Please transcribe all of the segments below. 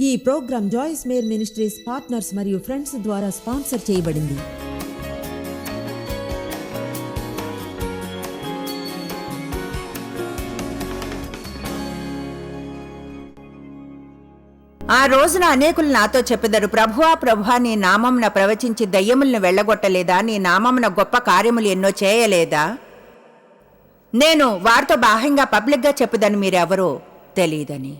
ఈ programme Joyce Meyer Ministries partners మరియు friends ద్వారా స్పాన్సర్ చేయబడింది. ఆ రోజున అనేకులు నాతో చెప్పెదరు ప్రభువా ప్రభువా నీ నామమున ప్రవచించి దయ్యములను వెళ్ళగొట్టలేదా? నీ నామమున గొప్ప కార్యములు ఎన్నో చేయలేదా? నేను వారితో బాహ్యంగా పబ్లిక్గా చెప్పుదని మీరెవరో తెలియదని.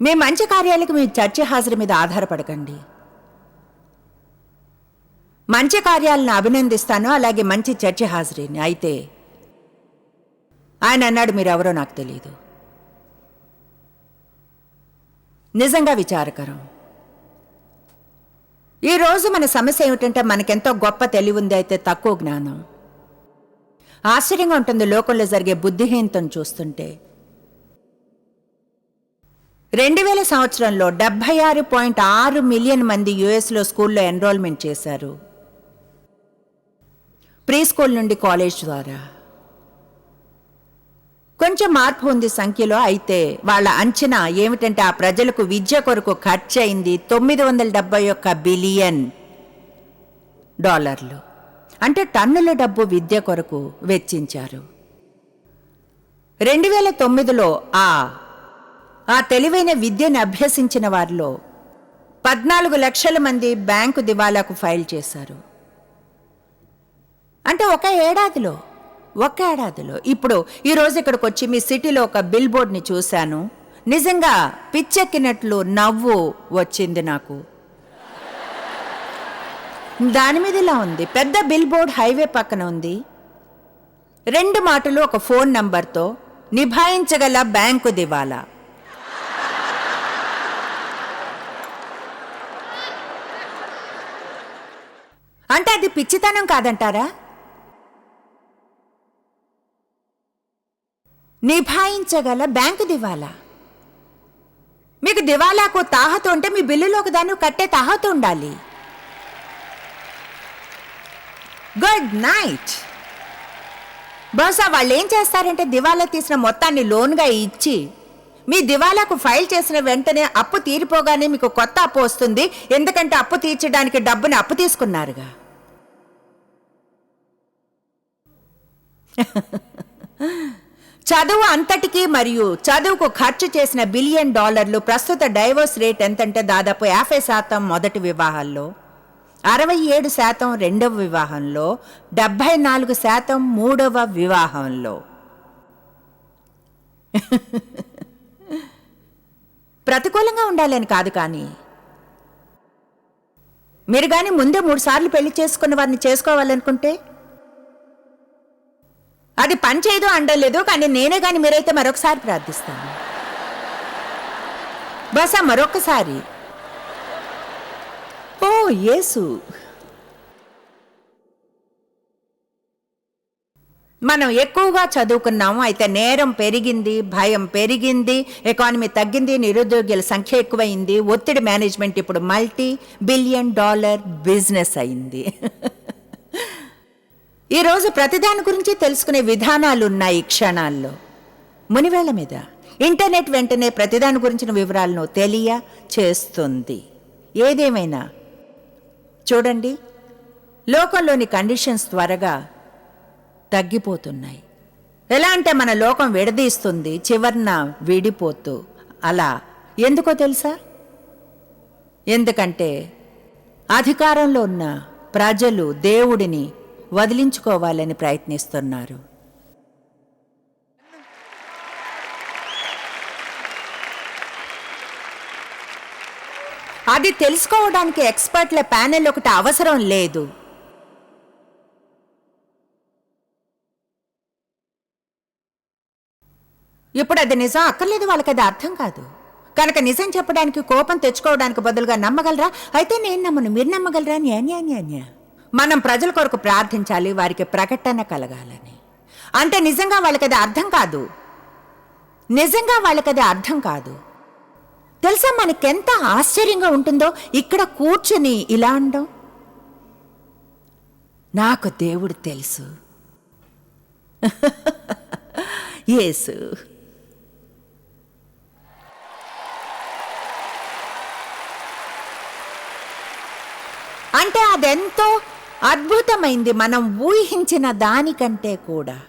మీ మంచి కార్యాలకు మీ చర్చ హాజరు మీద ఆధారపడకండి. మంచి కార్యాలను అభినందిస్తాను అలాగే మంచి చర్చ హాజరీని. అయితే ఆయన అన్నాడు మీరెవరో నాకు తెలియదు నిజంగా విచారకరం. ఈరోజు మన సమస్య ఏమిటంటే మనకెంతో గొప్ప తెలివి ఉంది అయితే తక్కువ జ్ఞానం. ఆశ్చర్యంగా ఉంటుంది లోకంలో జరిగే బుద్ధిహీనతను చూస్తుంటే. రెండు వేల సంవత్సరంలో డెబ్బై ఆరు పాయింట్ ఆరు మిలియన్ మంది యుఎస్లో స్కూల్లో ఎన్రోల్మెంట్ చేశారు. ప్రీ స్కూల్ నుండి కాలేజ్ ద్వారా. కొంచెం మార్పు ఉంది సంఖ్యలో అయితే వాళ్ళ అంచనా ఏమిటంటే ఆ ప్రజలకు విద్య కొరకు ఖర్చు అయింది తొమ్మిది వందల డెబ్బై ఒక్క బిలియన్ డాలర్లు. అంటే టన్నుల డబ్బు విద్య కొరకు వెచ్చించారు. రెండు వేల తొమ్మిదిలో ఆ ఆ తెలివైన విద్యను అభ్యసించిన వారిలో పద్నాలుగు లక్షల మంది బ్యాంకు దివాలాకు ఫైల్ చేశారు. అంటే ఒక ఏడాదిలో ఒక ఏడాదిలో. ఇప్పుడు ఈరోజు ఇక్కడికి వచ్చి మీ సిటీలో ఒక బిల్ బోర్డ్ని చూశాను. నిజంగా పిచ్చెక్కినట్లు నవ్వు వచ్చింది నాకు. దాని మీద ఇలా ఉంది. పెద్ద బిల్ బోర్డ్ హైవే పక్కన ఉంది. రెండు మాటలు ఒక ఫోన్ నంబర్తో నిభాయించగల బ్యాంకు దివాలా. అంటే అది పిచ్చితనం కాదంటారా? నిభాయించగల బ్యాంకు దివాలా. మీకు దివాలాకు తాహత ఉంటే మీ బిల్లులోకి దాన్ని కట్టే తాహత ఉండాలి. Good night. బహుశా వాళ్ళు ఏం చేస్తారంటే దివాలా తీసిన మొత్తాన్ని లోన్గా ఇచ్చి మీ దివాలాకు ఫైల్ చేసిన వెంటనే అప్పు తీరిపోగానే మీకు కొత్త అప్పు వస్తుంది. ఎందుకంటే అప్పు తీర్చడానికి డబ్బుని అప్పు తీసుకున్నారుగా. చదువు అంతటికి మరియు చదువుకు ఖర్చు చేసిన బిలియన్ డాలర్లు ప్రస్తుత డైవోర్స్ రేట్ ఎంతంటే దాదాపు యాభై శాతం మొదటి వివాహాల్లో అరవై ఏడు శాతం రెండవ వివాహంలో డెబ్భై నాలుగు శాతం మూడవ వివాహంలో. ప్రతికూలంగా ఉండాలని కాదు కానీ మీరు కానీ ముందే మూడు సార్లు పెళ్ళి చేసుకున్న వారిని చేసుకోవాలనుకుంటే అది పని చేయదు అండలేదు కానీ నేనే కానీ మీరైతే మరొకసారి ప్రార్థిస్తాను. బస మరొకసారి. ఓ యేసు. మనం ఎక్కువగా చదువుకున్నాము అయితే నేరం పెరిగింది భయం పెరిగింది ఎకానమీ తగ్గింది నిరుద్యోగుల సంఖ్య ఎక్కువైంది ఒత్తిడి మేనేజ్మెంట్ ఇప్పుడు మల్టీ బిలియన్ డాలర్ బిజినెస్ అయింది. ఈరోజు ప్రతిదాని గురించి తెలుసుకునే విధానాలు ఉన్నాయి ఈ క్షణాల్లో. మునివేళ్ళ మీద ఇంటర్నెట్ వెంటనే ప్రతిదాని గురించిన వివరాలను తెలియ చేస్తుంది. ఏదేమైనా చూడండి లోకంలోని కండిషన్స్ త్వరగా తగ్గిపోతున్నాయి. ఎలా అంటే మన లోకం విడదీస్తుంది చివరిన విడిపోతూ. అలా ఎందుకో తెలుసా? ఎందుకంటే అధికారంలో ఉన్న ప్రజలు దేవుడిని వదిలించుకోవాలని ప్రయత్నిస్తున్నారు. అది తెలుసుకోవడానికి ఎక్స్పర్ట్ల ప్యానెల్ ఒకటి అవసరం లేదు. ఇప్పుడు అది నిజం అక్కర్లేదు వాళ్ళకి అది అర్థం కాదు. కనుక నిజం చెప్పడానికి కోపం తెచ్చుకోవడానికి బదులుగా నమ్మగలరా? అయితే నేను నమ్మను. మీరు నమ్మగలరా? న్యా న్యా న్యా మనం ప్రజల కొరకు ప్రార్థించాలి వారికి ప్రకటన కలగాలని. అంటే నిజంగా వాళ్ళకి అది అర్థం కాదు. నిజంగా వాళ్ళకి అది అర్థం కాదు. తెలుసా మనకెంత ఆశ్చర్యంగా ఉంటుందో? ఇక్కడ కూర్చొని ఇలా అండం. నాకు దేవుడు తెలుసు. ఏసు అంటే అదెంతో అద్భుతమైంది మనం ఊహించిన దానికంటే కూడా.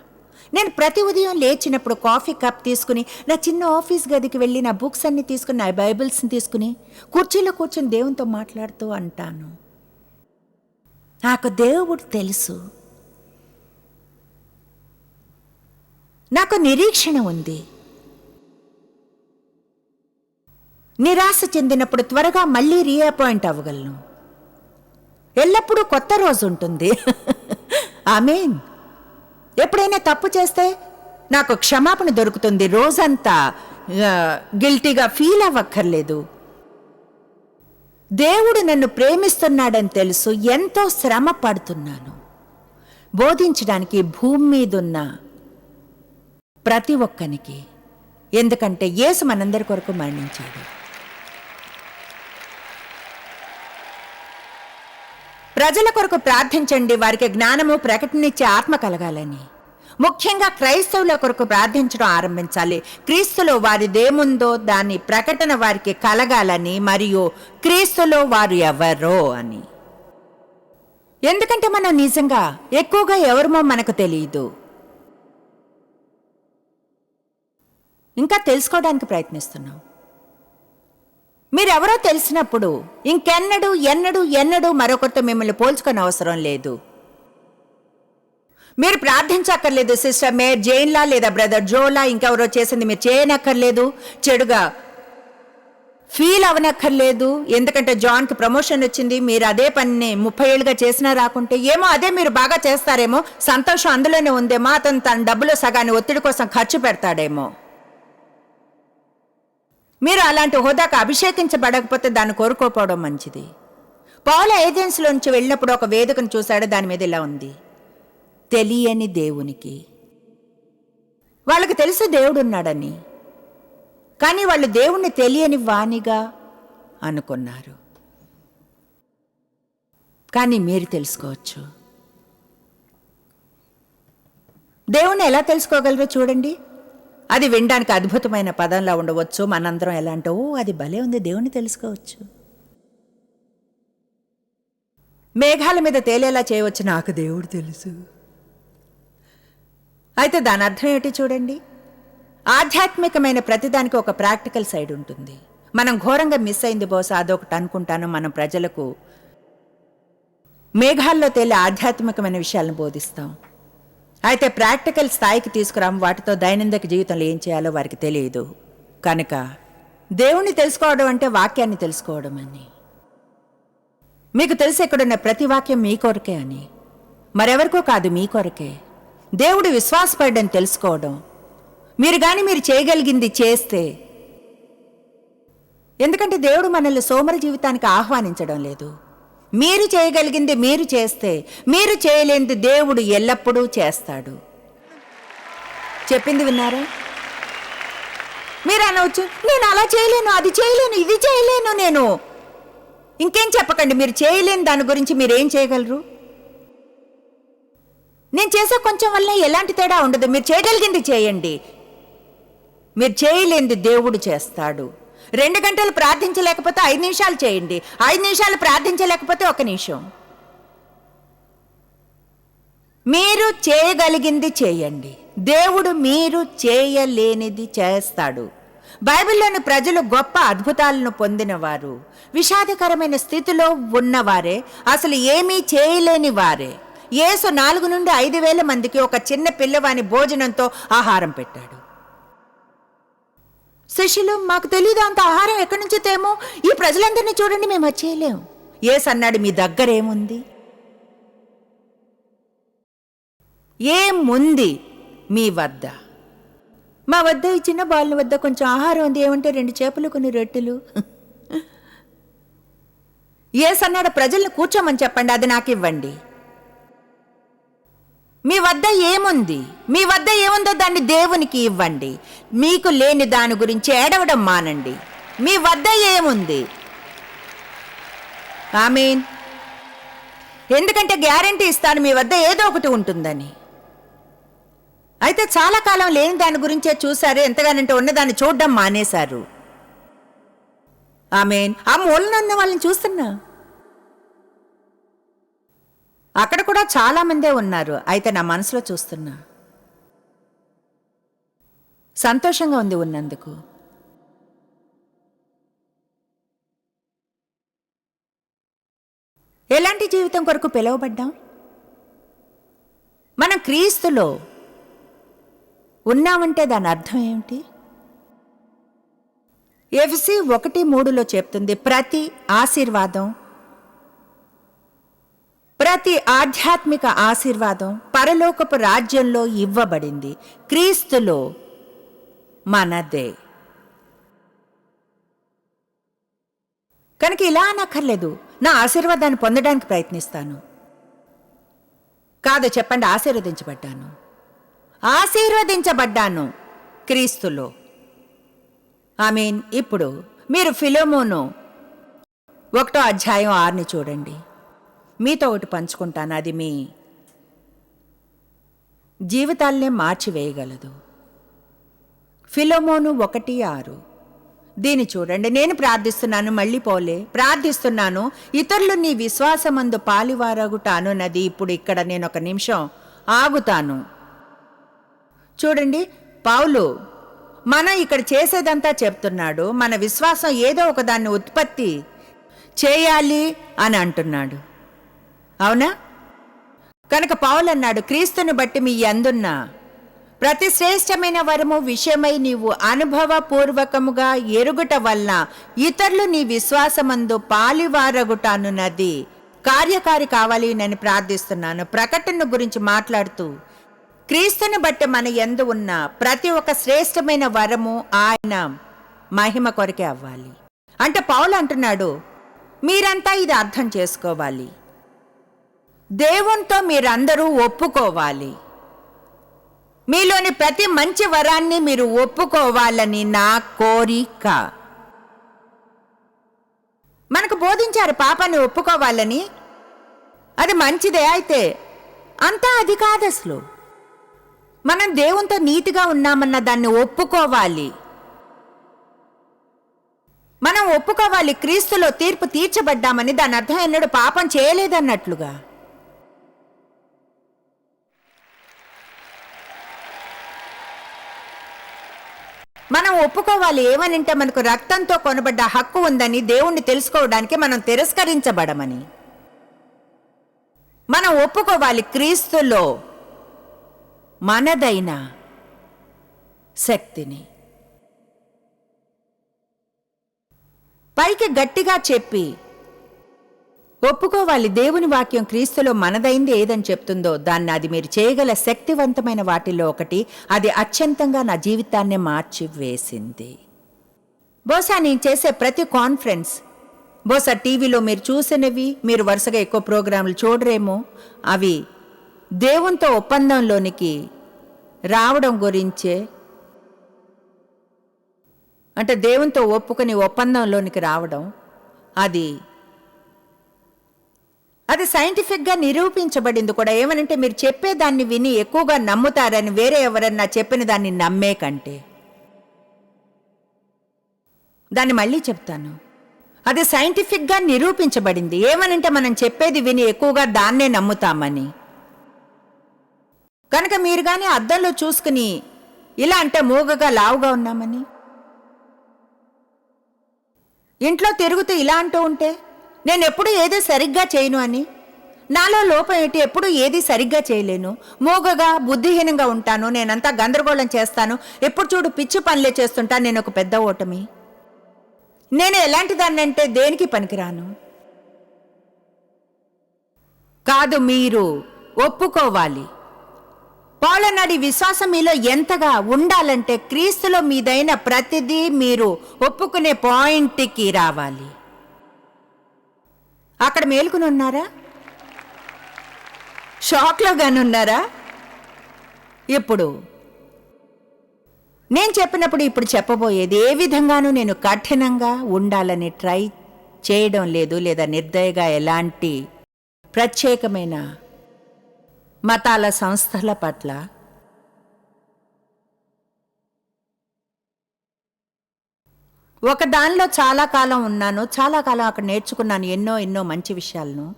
నేను ప్రతి ఉదయం లేచినప్పుడు కాఫీ కప్ తీసుకుని నా చిన్న ఆఫీస్ గదికి వెళ్ళి నా బుక్స్ అన్ని తీసుకుని నా బైబిల్స్ని తీసుకుని కుర్చీలో కూర్చొని దేవునితో మాట్లాడుతూ అంటాను. నాకు దేవుడు తెలుసు. నాకు నిరీక్షణ ఉంది. నిరాశ చెందినప్పుడు త్వరగా మళ్ళీ రీఅపాయింట్ అవ్వగలను. ఎల్లప్పుడూ కొత్త రోజు ఉంటుంది. ఆమెన్. ఎప్పుడైనా తప్పు చేస్తే నాకు క్షమాపణ దొరుకుతుంది. రోజంతా గిల్టీగా ఫీల్ అవ్వక్కర్లేదు. దేవుడు నన్ను ప్రేమిస్తున్నాడని తెలుసు. ఎంతో శ్రమ పడుతున్నాను. బోధించడానికి భూమి మీదున్న ప్రతి ఒక్కనికి. ఎందుకంటే యేసు మనందరి కొరకు మరణించాడు. ప్రజల కొరకు ప్రార్థించండి వారికి జ్ఞానము ప్రకటనిచ్చే ఆత్మ కలగాలని. ముఖ్యంగా క్రైస్తవుల కొరకు ప్రార్థించడం ఆరంభించాలి. క్రీస్తులో వారిదేముందో దాని ప్రకటన వారికి కలగాలని మరియు క్రీస్తులో వారు ఎవరో అని. ఎందుకంటే మనం నిజంగా ఎక్కువగా ఎవరమో మనకు తెలియదు. ఇంకా తెలుసుకోవడానికి ప్రయత్నిస్తున్నాం. మీరెవరో తెలిసినప్పుడు ఇంకెన్నడూ ఎన్నడూ ఎన్నడూ మరొకరితో మిమ్మల్ని పోల్చుకొని అవసరం లేదు. మీరు ప్రార్థించక్కర్లేదు సిస్టర్ మేర్ జైన్లా లేదా బ్రదర్ జోలా ఇంకెవరో చేసింది మీరు చేయనక్కర్లేదు. చెడుగా ఫీల్ అవనక్కర్లేదు. ఎందుకంటే జాన్కి ప్రమోషన్ వచ్చింది. మీరు అదే పనిని ముప్పై ఏళ్ళుగా చేసినా రాకుంటే ఏమో అదే మీరు బాగా చేస్తారేమో. సంతోషం అందులోనే ఉందేమో. అతను తన డబ్బులో సగాన్ని ఒత్తిడి కోసం ఖర్చు పెడతాడేమో. మీరు అలాంటి హోదాకు అభిషేకించబడకపోతే దాన్ని కోరుకోపోవడం మంచిది. పౌల ఏజెన్సీలోంచి వెళ్ళినప్పుడు ఒక వేదికను చూశాడు దాని మీద ఇలా ఉంది. తెలియని దేవునికి. వాళ్ళకి తెలుసు దేవుడున్నాడని కానీ వాళ్ళు దేవుణ్ణి తెలియని వాణిగా అనుకున్నారు. కానీ మీరు తెలుసుకోవచ్చు. దేవుణ్ణి ఎలా తెలుసుకోగలరో చూడండి. అది వినడానికి అద్భుతమైన పదంలా ఉండవచ్చు. మనందరం ఎలా అంటే ఓ అది భలే ఉంది. దేవుని తెలుసుకోవచ్చు. మేఘాల మీద తేలేలా చేయవచ్చు. నాకు దేవుడు తెలుసు. అయితే దాని అర్థం ఏంటి చూడండి? ఆధ్యాత్మికమైన ప్రతిదానికి ఒక ప్రాక్టికల్ సైడ్ ఉంటుంది. మనం ఘోరంగా మిస్ అయింది బహుశా అదొకటి అనుకుంటాను. మనం ప్రజలకు మేఘాల్లో తేలే ఆధ్యాత్మికమైన విషయాలను బోధిస్తాం. అయితే ప్రాక్టికల్ స్థాయికి తీసుకురాం వాటితో దైనందిక జీవితంలో ఏం చేయాలో వారికి తెలియదు. కనుక దేవుణ్ణి తెలుసుకోవడం అంటే వాక్యాన్ని తెలుసుకోవడం అని. మీకు తెలిసి ఇక్కడున్న ప్రతి వాక్యం మీ కొరకే అని. మరెవరికో కాదు మీ కొరకే. దేవుడు విశ్వాసపడ్డని తెలుసుకోవడం. మీరు కానీ మీరు చేయగలిగింది చేస్తే. ఎందుకంటే దేవుడు మనల్ని సోమర జీవితానికి ఆహ్వానించడం లేదు. మీరు చేయగలిగింది మీరు చేస్తే మీరు చేయలేనిది దేవుడు ఎల్లప్పుడూ చేస్తాడు. చెప్పింది విన్నారా? మీరు అనవచ్చు నేను అలా చేయలేను అది చేయలేను ఇది చేయలేను నేను. ఇంకేం చెప్పకండి మీరు చేయలేని దాని గురించి మీరు ఏం చేయగలరు? నేను చేసే కొంచెం వల్ల ఎలాంటి తేడా ఉండదు మీరు చేయగలిగింది చేయండి. మీరు చేయలేనిది దేవుడు చేస్తాడు. రెండు గంటలు ప్రార్థించలేకపోతే ఐదు నిమిషాలు చేయండి. ఐదు నిమిషాలు ప్రార్థించలేకపోతే ఒక నిమిషం. మీరు చేయగలిగింది చేయండి. దేవుడు మీరు చేయలేనిది చేస్తాడు. బైబిల్లోని ప్రజలు గొప్ప అద్భుతాలను పొందినవారు. విషాదకరమైన స్థితిలో ఉన్నవారే అసలు ఏమీ చేయలేని వారే. యేసు నాలుగు నుండి ఐదు వేల మందికి ఒక చిన్న పిల్లవాని భోజనంతో ఆహారం పెట్టాడు. శిష్యులు మాకు తెలియదు అంత ఆహారం ఎక్కడి నుంచి తేమో? ఈ ప్రజలందరినీ చూడండి మేము వచ్చేయలేము ఏ ఏసు అన్నాడు మీ దగ్గరేముంది ఏముంది? మీ వద్ద? మా వద్ద ఈ చిన్న బాలుల వద్ద కొంచెం ఆహారం ఉంది. ఏమంటే రెండు చేపలు కొన్ని రొట్టెలు. ఏసు అన్నాడు ప్రజల్ని కూర్చోమని చెప్పండి అది నాకు ఇవ్వండి మీ వద్ద ఏముంది? మీ వద్ద ఏముందో దాన్ని దేవునికి ఇవ్వండి. మీకు లేని దాని గురించి ఏడవడం మానండి. మీ వద్ద ఏముంది? ఆమీన్. ఎందుకంటే గ్యారంటీ ఇస్తాను మీ వద్ద ఏదో ఒకటి ఉంటుందని. అయితే చాలా కాలం లేని దాని గురించే చూశారు. ఎంతగానంటే ఉన్నదాన్ని చూడడం మానేశారు. ఆమెన్. ఆ మూలన ఉన్న వాళ్ళని చూస్తున్నా? అక్కడ కూడా చాలా మందే ఉన్నారు. అయితే నా మనసులో చూస్తున్నా. సంతోషంగా ఉంది ఉన్నందుకు. ఎలాంటి జీవితం కొరకు పిలువబడ్డాం? మనం క్రీస్తులో ఉన్నామంటే దాని అర్థం ఏమిటి? ఎఫ్సి ఒకటి మూడులో చెప్తుంది ప్రతి ఆశీర్వాదం ప్రతి ఆధ్యాత్మిక ఆశీర్వాదం పరలోకపు రాజ్యంలో ఇవ్వబడింది. క్రీస్తులో మనదే. కనుక ఇలా అనక్కర్లేదు. నా ఆశీర్వాదాన్ని పొందడానికి ప్రయత్నిస్తాను. కాదు చెప్పండి ఆశీర్వదించబడ్డాను. ఆశీర్వదించబడ్డాను క్రీస్తులో. ఐ మీన్ ఇప్పుడు మీరు ఫిలోమోను ఒకటో అధ్యాయం ఆరుని చూడండి. మీతో ఒకటి పంచుకుంటాను అది మీ జీవితాల్నే మార్చివేయగలదు. ఫిలోమోను ఒకటి ఆరు. దీని చూడండి నేను ప్రార్థిస్తున్నాను మళ్ళీ పోలే. ప్రార్థిస్తున్నాను ఇతరులు నీ విశ్వాసమందు పాలివారగుటాను నది ఇప్పుడు ఇక్కడ నేను ఒక నిమిషం ఆగుతాను. చూడండి పౌలు మనం ఇక్కడ చేసేదంతా చెప్తున్నాడు మన విశ్వాసం ఏదో ఒకదాన్ని ఉత్పత్తి చేయాలి అని అంటున్నాడు. అవునా? కనుక పౌలు అన్నాడు క్రీస్తుని బట్టి మీ అందున్న ప్రతి శ్రేష్టమైన వరము విషయమై నీవు అనుభవపూర్వకముగా ఎరుగుట వలన ఇతరులు నీ విశ్వాసమందు పాలివారగుటానున్నది కార్యకారి కావాలి నేను ప్రార్థిస్తున్నాను. ప్రకటన గురించి మాట్లాడుతూ క్రీస్తుని బట్టి మన ఎందు ఉన్న ప్రతి ఒక్క శ్రేష్టమైన వరము ఆయన మహిమ కొరకే అవ్వాలి. అంటే పౌలు అంటున్నాడు మీరంతా ఇది అర్థం చేసుకోవాలి. దేవునితో మీరందరూ ఒప్పుకోవాలి. మీలోని ప్రతి మంచి వరాన్ని మీరు ఒప్పుకోవాలని నా కోరిక. మనకు బోధించారు పాపాన్ని ఒప్పుకోవాలని. అది మంచిదే అయితే అంతా అది కాదు అసలు మనం దేవునితో నీతిగా ఉన్నామన్న దాన్ని ఒప్పుకోవాలి. మనం ఒప్పుకోవాలి క్రీస్తులో తీర్పు తీర్చబడ్డామని దాని అర్థం ఎన్నడూ పాపం చేయలేదన్నట్లుగా. మనం ఒప్పుకోవాలి ఏమనంటే మనకు రక్తంతో కొనబడ్డ హక్కు ఉందని దేవుణ్ణి తెలుసుకోవడానికి మనం తిరస్కరించబడమని. మనం ఒప్పుకోవాలి క్రీస్తులో మనదైన శక్తిని. పైకి గట్టిగా చెప్పి ఒప్పుకోవాలి. దేవుని వాక్యం క్రీస్తులో మనదైంది ఏదని చెప్తుందో దాన్ని అది మీరు చేయగల శక్తివంతమైన వాటిల్లో ఒకటి అది అత్యంతంగా నా జీవితాన్నే మార్చి వేసింది బహుశా నేను చేసే ప్రతి కాన్ఫరెన్స్ బహుశా టీవీలో మీరు చూసినవి మీరు వరుసగా ఎక్కువ ప్రోగ్రాంలు చూడరేమో అవి దేవునితో ఒప్పందంలోనికి రావడం గురించే. అంటే దేవునితో ఒప్పుకొని ఒప్పందంలోనికి రావడం అది అది సైంటిఫిక్గా నిరూపించబడింది కూడా. ఏమనంటే మీరు చెప్పేదాన్ని విని ఎక్కువగా నమ్ముతారని వేరే ఎవరన్నా చెప్పిన దాన్ని నమ్మే కంటే. దాన్ని మళ్ళీ చెప్తాను. అది సైంటిఫిక్గా నిరూపించబడింది. ఏమనంటే మనం చెప్పేది విని ఎక్కువగా దాన్నే నమ్ముతామని. కనుక మీరు కానీ అద్దంలో చూసుకుని ఇలా అంటే మూగగా లావుగా ఉన్నామని? ఇంట్లో తిరుగుతూ ఇలా అంటూ ఉంటే? నేను ఎప్పుడు ఏదో సరిగ్గా చేయను అని? నాలో లోపం ఏంటి ఎప్పుడు ఏది సరిగ్గా చేయలేను. మూగగా బుద్ధిహీనంగా ఉంటాను. నేనంతా గందరగోళం చేస్తాను. ఎప్పుడు చూడు పిచ్చి పనులే చేస్తుంటా. నేను ఒక పెద్ద ఓటమి. నేను ఎలాంటి దాన్నంటే దేనికి పనికిరాను? కాదు మీరు ఒప్పుకోవాలి. పౌలనాడి విశ్వాసం మీలో ఎంతగా ఉండాలంటే క్రీస్తులో మీదైన ప్రతిదీ మీరు ఒప్పుకునే పాయింట్కి రావాలి. అక్కడ మేలుకుని ఉన్నారా షాక్లో ఉన్నారా ఇప్పుడు నేను చెప్పినప్పుడు ఇప్పుడు చెప్పబోయేది ఏ విధంగానూ నేను కఠినంగా ఉండాలని ట్రై చేయడం లేదు లేదా నిర్దయగా ఎలాంటి ప్రత్యేకమైన మతాల సంస్థల పట్ల ఒక దానిలో చాలా కాలం ఉన్నాను చాలా కాలం అక్కడ నేర్చుకున్నాను ఎన్నో ఎన్నో మంచి విషయాలను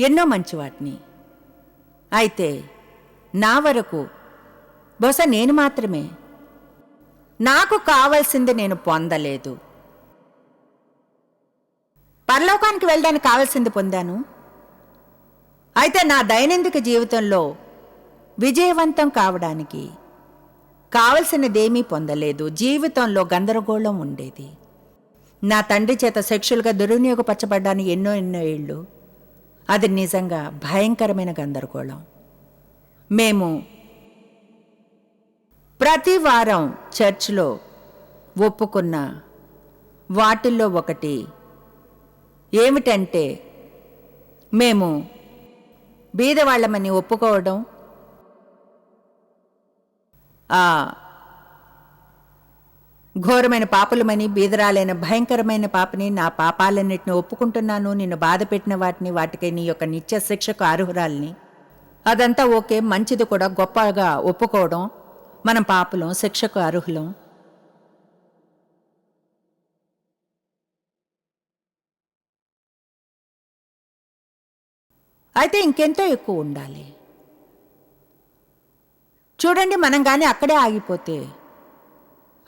ఎన్నో మంచి వాటిని. అయితే నా వరకు బహుశా నేను మాత్రమే. నాకు కావలసింది నేను పొందలేదు. పరలోకానికి వెళ్ళడానికి కావాల్సింది పొందాను. అయితే నా దైనందిక జీవితంలో విజయవంతం కావడానికి కావలసినదేమీ పొందలేదు. జీవితంలో గందరగోళం ఉండేది. నా తండ్రి చేత సెక్షువల్గా దుర్వినియోగపరచబడ్డాను ఎన్నో ఎన్నో ఏళ్ళు. అది నిజంగా భయంకరమైన గందరగోళం. మేము ప్రతి వారం చర్చ్లో ఒప్పుకున్న వాటిల్లో ఒకటి ఏమిటంటే మేము బీదవాళ్ళమని ఒప్పుకోవడం ఘోరమైన పాపలమని బీదరాలైన భయంకరమైన పాపని నా పాపాలన్నిటిని ఒప్పుకుంటున్నాను నిన్ను బాధ పెట్టిన వాటిని వాటికి నీ యొక్క నిత్య శిక్షకు అర్హురాల్ని. అదంతా ఓకే మంచిది కూడా గొప్పగా ఒప్పుకోవడం మనం పాపలం శిక్షకు అర్హులం. అయితే ఇంకెంతో ఎక్కువ ఉండాలి. చూడండి మనం కానీ అక్కడే ఆగిపోతే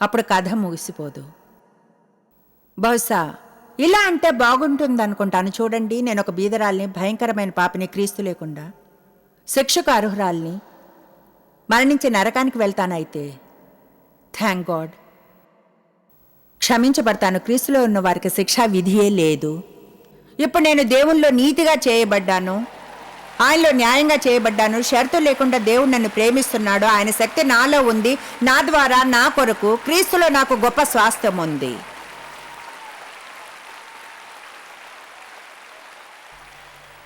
అప్పుడు కథ ముగిసిపోదు. బహుశా ఇలా అంటే బాగుంటుంది అనుకుంటాను చూడండి. నేను ఒక బీదరాల్ని భయంకరమైన పాపిని క్రీస్తు లేకుండా శిక్షకు అర్హురాల్ని మరణించి నరకానికి వెళ్తానైతే థ్యాంక్ గాడ్. క్షమించబడతాను. క్రీస్తులో ఉన్న వారికి శిక్షా విధియే లేదు. ఇప్పుడు నేను దేవుల్లో నీతిగా చేయబడ్డాను. ఆయనలో న్యాయంగా చేయబడ్డాను. షరతు లేకుండా దేవుడు నన్ను ప్రేమిస్తున్నాడు. ఆయన శక్తి నాలో ఉంది. నా ద్వారా నా కొరకు క్రీస్తులో నాకు గొప్ప స్వాస్థ్యం ఉంది.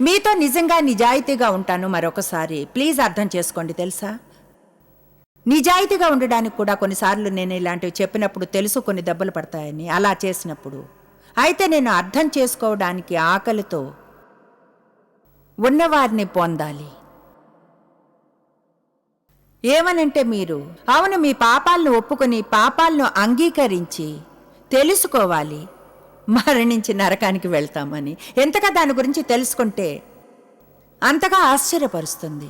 మీతో నిజంగా నిజాయితీగా ఉంటాను మరొకసారి. ప్లీజ్ అర్థం చేసుకోండి తెలుసా? నిజాయితీగా ఉండడానికి కూడా కొన్నిసార్లు నేను ఇలాంటివి చెప్పినప్పుడు తెలుసు కొన్ని దెబ్బలు పడతాయని. అలా చేసినప్పుడు. అయితే నేను అర్థం చేసుకోవడానికి ఆకలితో ఉన్నవారిని పొందాలి. ఏమనంటే మీరు అవును మీ పాపాలను ఒప్పుకొని పాపాలను అంగీకరించి తెలుసుకోవాలి. మరణించి నరకానికి వెళ్తామని. ఎంతగా దాని గురించి తెలుసుకుంటే అంతగా ఆశ్చర్యపరుస్తుంది.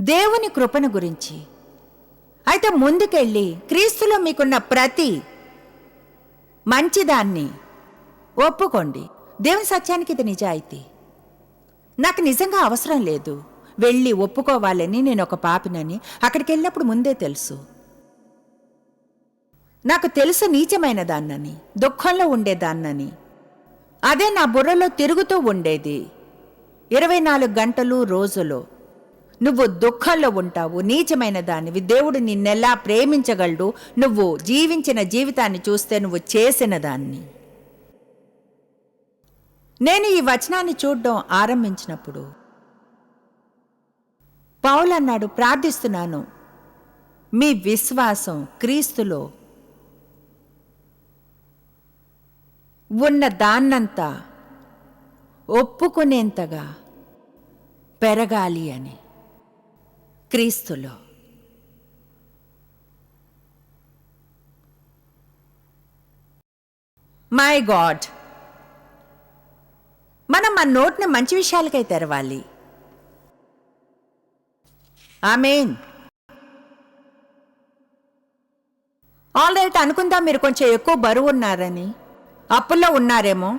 దేవుని కృపను గురించి. అయితే ముందుకెళ్ళి క్రీస్తులో మీకున్న ప్రతి మంచిదాన్ని ఒప్పుకోండి. దేవుని సత్యానికి ఇది నిజాయితీ. నాకు నిజంగా అవసరం లేదు. వెళ్ళి ఒప్పుకోవాలని నేను ఒక పాపినని అక్కడికి వెళ్ళినప్పుడు ముందే తెలుసు. నాకు తెలుసు నీచమైన దాన్నని దుఃఖంలో ఉండేదాన్నని అదే నా బుర్రలో తిరుగుతూ ఉండేది. ఇరవై నాలుగు గంటలు రోజులో. నువ్వు దుఃఖంలో ఉంటావు నీచమైన దానివి. దేవుడు నిన్నెలా ప్రేమించగలడు. నువ్వు జీవించిన జీవితాన్ని చూస్తే నువ్వు చేసిన దాన్ని. నేను ఈ వచనాన్ని చూడడం ఆరంభించినప్పుడు పౌలన్నాడు ప్రార్థిస్తున్నాను మీ విశ్వాసం క్రీస్తులో ఉన్న దాన్నంతా ఒప్పుకునేంతగా పెరగాలి అని క్రీస్తులో. మై గాడ్ మనం మన నోట్ని మంచి విషయాలకై తెరవాలి. ఆమెన్. ఆల్ రైట్ అనుకుందాం మీరు కొంచెం ఎక్కువ బరువు ఉన్నారని. అప్పుల్లో ఉన్నారేమో?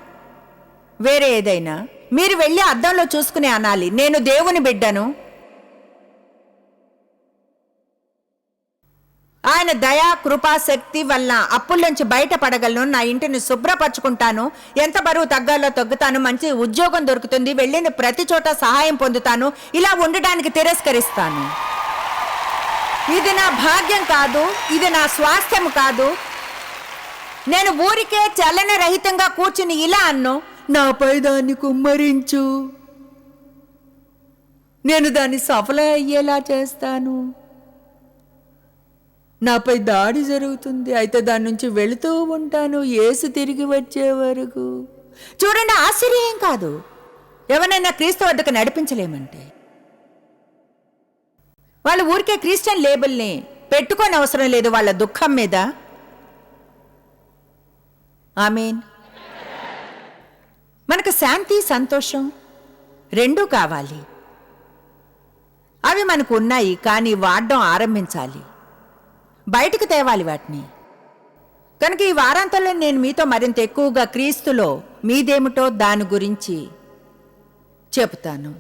వేరే ఏదైనా. మీరు వెళ్ళి అద్దంలో చూసుకుని అనాలి. నేను దేవుని బిడ్డను. ఆయన దయా కృపా శక్తి వల్ల అప్పుల్లోంచి బయటపడగలను నా ఇంటిని శుభ్రపరచుకుంటాను. ఎంత బరువు తగ్గాలో తగ్గుతాను మంచి ఉద్యోగం దొరుకుతుంది వెళ్ళిన ప్రతి చోట సహాయం పొందుతాను ఇలా ఉండడానికి తిరస్కరిస్తాను. ఇది నా భాగ్యం కాదు ఇది నా స్వాస్థ్యం కాదు. నేను ఊరికే చలన రహితంగా కూర్చుని ఇలా అన్ను నాపై దాన్ని కుమ్మరించు. నేను దాన్ని సఫల అయ్యేలా చేస్తాను. నాపై దాడి జరుగుతుంది. అయితే దాని నుంచి వెళుతూ ఉంటాను. ఏసు తిరిగి వచ్చే వరకు. చూడండి ఆశ్చర్యం కాదు. ఎవరైనా క్రీస్తు వద్దకు నడిపించలేమంటే. వాళ్ళు ఊరికే క్రిస్టియన్ లేబుల్ని పెట్టుకొని అవసరం లేదు వాళ్ళ దుఃఖం మీద. ఆమెన్. మనకు శాంతి సంతోషం రెండూ కావాలి. అవి మనకు ఉన్నాయి కానీ వాడడం ఆరంభించాలి. బయటకు తేవాలి వాటిని. కనుక ఈ వారాంతంలో నేను మీతో మరింత ఎక్కువగా క్రీస్తులో మీదేమిటో దాని గురించి చెబుతాను.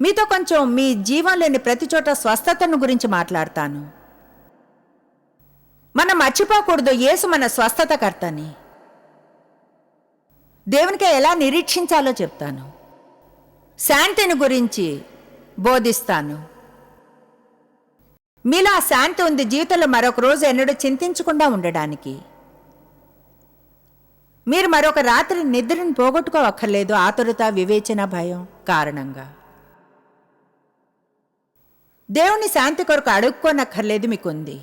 మీతో కొంచెం మీ జీవంలోని ప్రతి చోట స్వస్థతను గురించి మాట్లాడతాను. మనం మర్చిపోకూడదు యేసు మన స్వస్థతకర్తని. దేవునికి ఎలా నిరీక్షించాలో చెప్తాను. శాంతిని గురించి బోధిస్తాను. మీలో ఆ శాంతి ఉంది జీవితంలో మరొక రోజు ఎన్నడూ చింతించకుండా ఉండడానికి. మీరు మరొక రాత్రి నిద్రను పోగొట్టుకోవక్కర్లేదు ఆతురత వివేచన భయం కారణంగా. దేవుని శాంతి కొరకు అడుక్కోనక్కర్లేదు మీకుంది.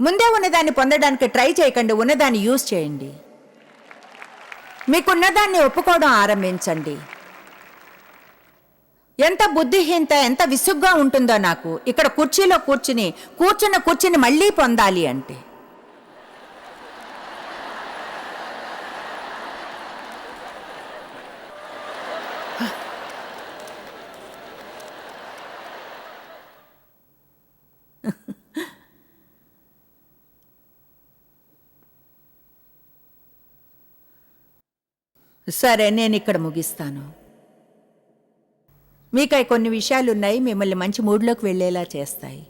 ముందే ఉన్నదాన్ని పొందడానికి ట్రై చేయకండి ఉన్నదాన్ని యూజ్ చేయండి. మీకున్నదాన్ని ఒప్పుకోవడం ఆరంభించండి. ఎంత బుద్ధిహీనత ఎంత విసుగ్గా ఉంటుందో నాకు. ఇక్కడ కుర్చీలో కూర్చుని కూర్చున్న కుర్చీని మళ్ళీ పొందాలి అంటే. సరే నేను ఇక్కడ ముగిస్తాను. మీకై కొన్ని విషయాలు ఉన్నాయి మిమ్మల్ని మంచి మూడ్లోకి వెళ్ళేలా చేస్తాయి.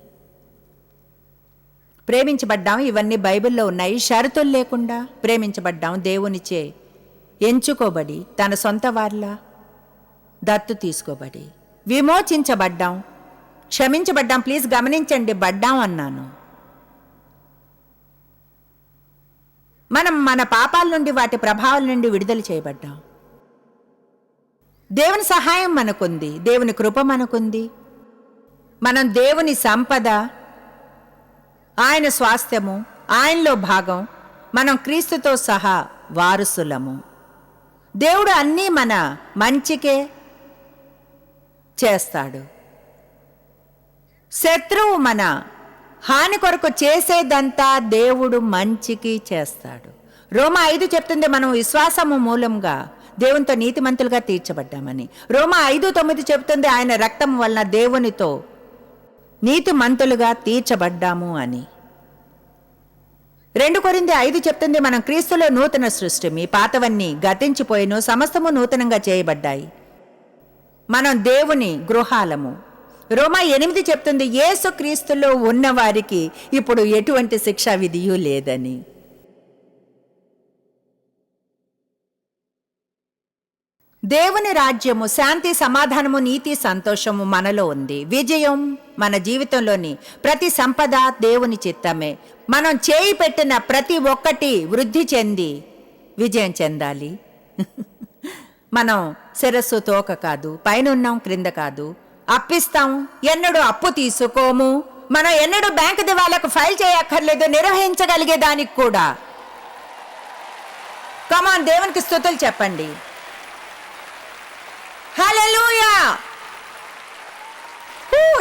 ప్రేమించబడ్డాం ఇవన్నీ బైబిల్లో ఉన్నాయి. షరతులు లేకుండా ప్రేమించబడ్డాం దేవునిచే ఎంచుకోబడి తన సొంత వారిలా దత్తు తీసుకోబడి. విమోచించబడ్డాం క్షమించబడ్డాం ప్లీజ్ గమనించండి బడ్డాం అన్నాను. మనం మన పాపాల నుండి వాటి ప్రభావాల నుండి విడుదల చేయబడ్డాం. దేవుని సహాయం మనకుంది దేవుని కృప మనకుంది. మనం దేవుని సంపద ఆయన స్వాస్థ్యము ఆయనలో భాగం మనం క్రీస్తుతో సహా వారసులము. దేవుడు అన్నీ మన మంచికే చేస్తాడు. శత్రువు మన హాని కొరకు చేసేదంతా దేవుడు మంచికి చేస్తాడు. రోమ ఐదు చెప్తుంది మనం విశ్వాసము మూలంగా దేవునితో నీతిమంతులుగా తీర్చబడ్డామని. రోమ ఐదు తొమ్మిది చెబుతుంది ఆయన రక్తం వలన దేవునితో నీతిమంతులుగా తీర్చబడ్డాము అని. రెండు కొరింది ఐదు చెప్తుంది మనం క్రీస్తులో నూతన సృష్టి మీ పాతవన్నీ గతించిపోయిను సమస్తము నూతనంగా చేయబడ్డాయి. మనం దేవుని గృహాలము. రోమా ఎనిమిది చెప్తుంది యేసు క్రీస్తులో ఉన్నవారికి ఇప్పుడు ఎటువంటి శిక్షా విధియు లేదని. దేవుని రాజ్యము శాంతి సమాధానము నీతి సంతోషము మనలో ఉంది. విజయం మన జీవితంలోని ప్రతి సంపద దేవుని చిత్తమే. మనం చేయి పెట్టిన ప్రతి ఒక్కటి వృద్ధి చెంది విజయం చెందాలి. మనం శిరస్సు తోక కాదు పైన ఉన్నాం క్రింద కాదు. అప్పిస్తాం ఎన్నడూ అప్పు తీసుకోము. మనం ఎన్నడూ బ్యాంకు దివాలకు ఫైల్ చేయక్కర్లేదు నిర్వహించగలిగే దానికి కూడా. కమాన్ దేవునికి స్థుతులు చెప్పండి. హల్లెలూయా!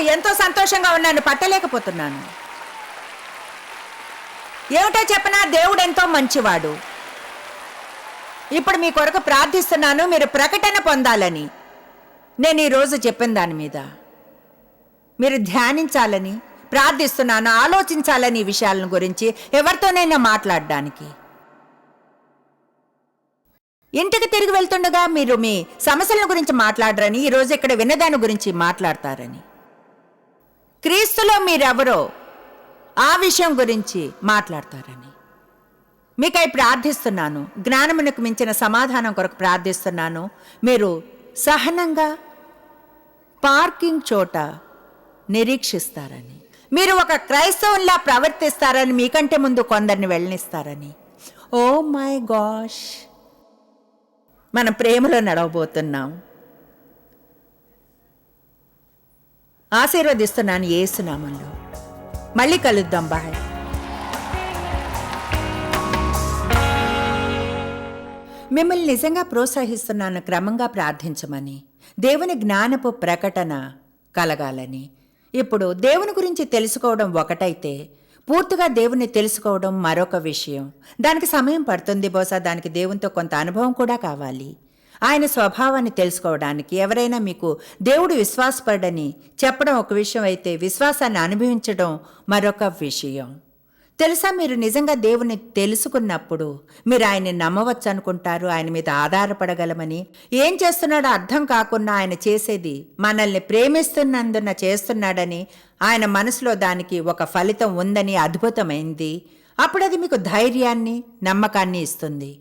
ఎంతో సంతోషంగా ఉన్నాను పట్టలేకపోతున్నాను. ఏమిటో చెప్పనా దేవుడు ఎంతో మంచివాడు. ఇప్పుడు మీ కొరకు ప్రార్థిస్తున్నాను మీరు ప్రకటన పొందాలని. నేను ఈరోజు చెప్పిన దాని మీద. మీరు ధ్యానించాలని ప్రార్థిస్తున్నాను ఆలోచించాలని ఈ విషయాలను గురించి ఎవరితోనైనా మాట్లాడడానికి. ఇంటికి తిరిగి వెళ్తుండగా మీరు మీ సమస్యల గురించి మాట్లాడరని ఈరోజు ఇక్కడ విన్నదాని గురించి మాట్లాడతారని. క్రీస్తులో మీరెవరో ఆ విషయం గురించి మాట్లాడతారని. మీకై ప్రార్థిస్తున్నాను. జ్ఞానమునకు మించిన సమాధానం కొరకు ప్రార్థిస్తున్నాను. మీరు సహనంగా పార్కింగ్ చోట నిరీక్షిస్తారని. మీరు ఒక క్రైస్తవుల్లా ప్రవర్తిస్తారని మీకంటే ముందు కొందరిని వెళ్ళనిస్తారని. Oh my gosh! మనం ప్రేమలో నడవబోతున్నాం. ఆశీర్వదిస్తున్నాను ఏసునామంలో మళ్ళీ కలుద్దాం. బాయ్. మిమ్మల్ని నిజంగా ప్రోత్సహిస్తున్నాను క్రమంగా ప్రార్థించమని. దేవుని జ్ఞానపు ప్రకటన కలగాలని. ఇప్పుడు దేవుని గురించి తెలుసుకోవడం ఒకటైతే పూర్తిగా దేవుని తెలుసుకోవడం మరొక విషయం. దానికి సమయం పడుతుంది బహుశా దానికి దేవునితో కొంత అనుభవం కూడా కావాలి. ఆయన స్వభావాన్ని తెలుసుకోవడానికి ఎవరైనా మీకు దేవుడు విశ్వాసపడని చెప్పడం ఒక విషయం అయితే విశ్వాసాన్ని అనుభవించడం మరొక విషయం. తెలుసా మీరు నిజంగా దేవుని తెలుసుకున్నప్పుడు మీరు ఆయన్ని నమ్మవచ్చు అనుకుంటారు ఆయన మీద ఆధారపడగలమని. ఏం చేస్తున్నాడో అర్థం కాకుండా ఆయన చేసేది మనల్ని ప్రేమిస్తున్నందున చేస్తున్నాడని ఆయన మనసులో దానికి ఒక ఫలితం ఉందని అద్భుతమైంది. అప్పుడు అది మీకు ధైర్యాన్ని నమ్మకాన్ని ఇస్తుంది.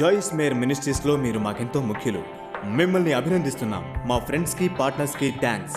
జాయిస్ మేర్ మినిస్ట్రీస్లో మీరు మాకెంతో ముఖ్యులు. మిమ్మల్ని అభినందిస్తున్నాం. మా ఫ్రెండ్స్కి పార్ట్నర్స్కి థ్యాంక్స్.